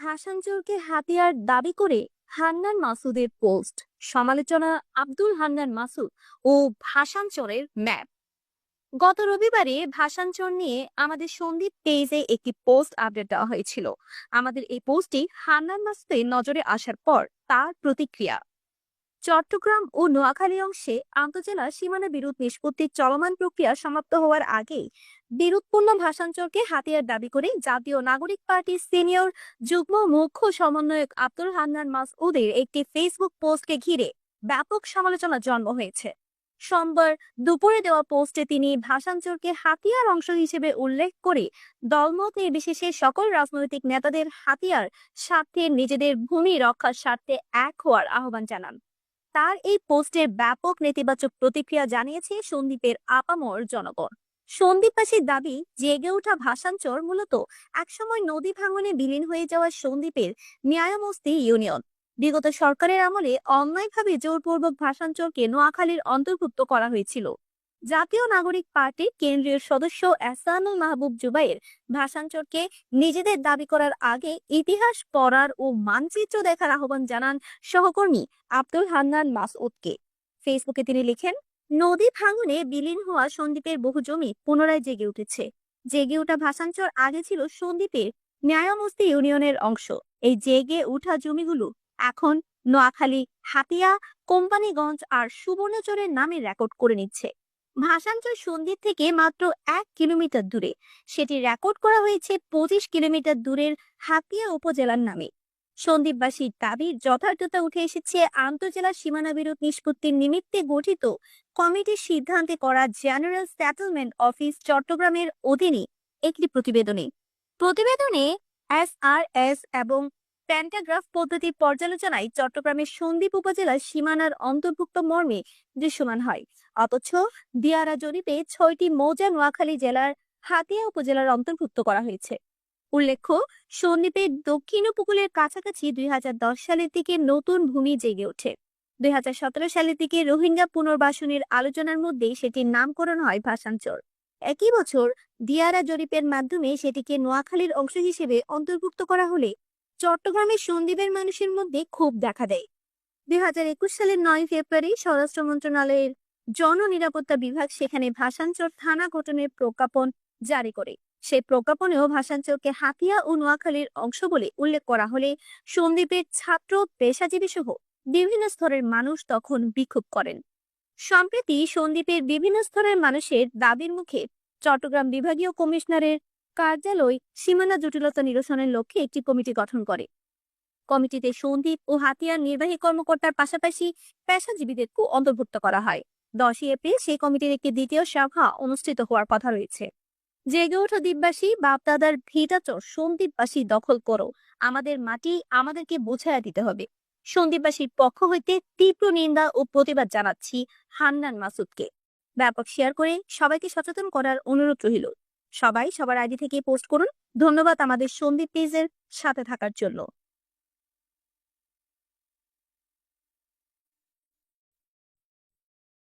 ভাসানচোরকে হাতিয়ার দাবি করে হান্নান মাসুদের পোস্ট। সমালোচনা আব্দুল হান্নান মাসুদ ও ভাসানচরের ম্যাপ। গত রবিবারে ভাসানচর নিয়ে আমাদের সন্দীপ পেজে একটি পোস্ট আপডেট দেওয়া হয়েছিল। আমাদের এই পোস্টটি হান্নান মাসুদের নজরে আসার পর তার প্রতিক্রিয়া। চট্টগ্রাম ও নোয়াখালী অংশে আন্তজেলা সীমানা বিরোধ নিষ্পত্তির চলমান প্রক্রিয়া সমাপ্ত হওয়ার আগেই বিরোধপূর্ণ ভাষাঞ্চরকে হাতিয়ার দাবি করে জাতীয় নাগরিক পার্টির সিনিয়র যুগ্ম মুখ্য সমন্বয়ক আব্দুল হান্নান মাসউদের একটি ফেসবুক পোস্টকে ঘিরে ব্যাপক সমালোচনা জন্ম হয়েছে। সোমবার দুপুরে দেওয়া পোস্টে তিনি ভাষাঞ্চরকে হাতিয়ার অংশ হিসেবে উল্লেখ করে দলমত নির্বিশেষে সকল রাজনৈতিক নেতাদের হাতিয়ার স্বার্থে নিজেদের ভূমি রক্ষার স্বার্থে এক হওয়ার আহ্বান জানান। তার এই পোস্টের ব্যাপক নেতিবাচক প্রতিক্রিয়া জানিয়েছে সন্দীপের আপামর জনগণ। সন্দীপবাসীর দাবি, জেগে ওঠা ভাষাঞ্চর মূলত একসময় নদী ভাঙনে বিলীন হয়ে যাওয়া সন্দীপের ন্যায়মস্তি ইউনিয়ন। বিগত সরকারের আমলে অন্যায়ভাবে জোরপূর্বক ভাষাঞ্চরকে নোয়াখালীর অন্তর্ভুক্ত করা হয়েছিল। জাতীয় নাগরিক পার্টির কেন্দ্রীয় সদস্য এহসানুল মাহবুব জুবাইর ভাষাঞ্চরকে নিজেদের দাবি করার আগে ইতিহাস পড়ার ও মানচিত্র দেখার আহ্বান জানান সহকর্মী আব্দুল হান্নান মাসউদকে। ফেসবুকে তিনি লিখেন, নদী ভাঙনে বিলীন হওয়া সন্দ্বীপের বহু জমি পুনরায় জেগে উঠেছে। জেগে ওঠা ভাষাঞ্চর আগে ছিল সন্দ্বীপের ন্যায়মস্তি ইউনিয়নের অংশ। এই জেগে উঠা জমিগুলো এখন নোয়াখালী, হাতিয়া, কোম্পানিগঞ্জ আর সুবর্ণচরের নামে রেকর্ড করে নিচ্ছে। ভাষাঞ্চল সন্দ্বীপ থেকে মাত্র এক কিলোমিটার দূরে। সেটি রেকর্ড করা হয়েছে পঁচিশ কিলোমিটার দূরের হাতিয়া উপজেলার নামে। সন্দীপবাসীর দাবির যথার্থতা উঠে এসেছে আন্তজেলা সীমানা বিরোধ নিষ্পত্তির নিমিত্তে গঠিত কমিটির সিদ্ধান্তে করা জেনারেল সেটেলমেন্ট অফিস চট্টগ্রামের অধীনে একটি প্রতিবেদনে। প্রতিবেদনে এস আর এস এবং প্যান্টাগ্রাফ পদ্ধতির পর্যালোচনায় চট্টগ্রামের সন্দ্বীপ উপজেলার সীমানার অন্তর্ভুক্ত মর্মে দৃশ্যমান হয়। অথচ দিয়ারা জরিপে ছয়টি মৌজা নোয়াখালী জেলার হাতিয়া উপজেলার অন্তর্ভুক্ত করা হয়েছে। উল্লেখ্য, সন্দ্বীপের দক্ষিণ উপকূলের কাছাকাছি দুই হাজার দশ সালের দিকে নতুন ভূমি জেগে ওঠে। দুই হাজার সতেরো সালের দিকে রোহিঙ্গা পুনর্বাসনের আলোচনার মধ্যে সেটির নামকরণ হয় ভাষাঞ্চর একই বছর দিয়ারা জরিপের মাধ্যমে সেটিকে নোয়াখালীর অংশ হিসেবে অন্তর্ভুক্ত করা হলে চট্টগ্রামের সন্দ্বীপের মানুষের মধ্যে ক্ষোভ দেখা দেয়। দুই সালের নয় ফেব্রুয়ারি স্বরাষ্ট্র মন্ত্রণালয়ের জননিরাপত্তা বিভাগ সেখানে ভাষাঞ্চর থানা গঠনের প্রজ্ঞাপন জারি করে। সেই প্রজ্ঞাপনেও ভাষাঞ্চলকে হাতিয়া ও নোয়াখালীর অংশ বলে উল্লেখ করা হলে সন্দ্বীপের ছাত্র, পেশাজীবী সহ বিভিন্ন স্তরের মানুষ তখন বিক্ষোভ করেন। সম্প্রতি সন্দ্বীপের বিভিন্ন স্তরের মানুষের দাবির মুখে চট্টগ্রাম বিভাগীয় কমিশনারের কার্যালয় সীমানা জটিলতা নিরসনের লক্ষ্যে একটি কমিটি গঠন করে। কমিটিতে সন্দ্বীপ ও হাতিয়ার নির্বাহী কর্মকর্তার পাশাপাশি পেশাজীবীদেরকেও অন্তর্ভুক্ত করা হয়। দশই এপ্রিল সেই কমিটির একটি দ্বিতীয় সভা অনুষ্ঠিত হওয়ার কথা রয়েছে। জেগে ওঠা দ্বীপবাসী, বাপদাদার ভিটাচর সন্দীপবাসী দখল করো। আমাদের মাটি আমাদেরকে বোঝাইয়া দিতে হবে। সন্দীপবাসীর পক্ষ হইতে তীব্র নিন্দা ও প্রতিবাদ জানাচ্ছি হান্নান মাসুদকে। ব্যাপক শেয়ার করে সবাইকে সচেতন করার অনুরোধ রহিল সবাই সবার আইডি থেকে পোস্ট করুন। ধন্যবাদ আমাদের সন্দীপ পেজের সাথে থাকার জন্য।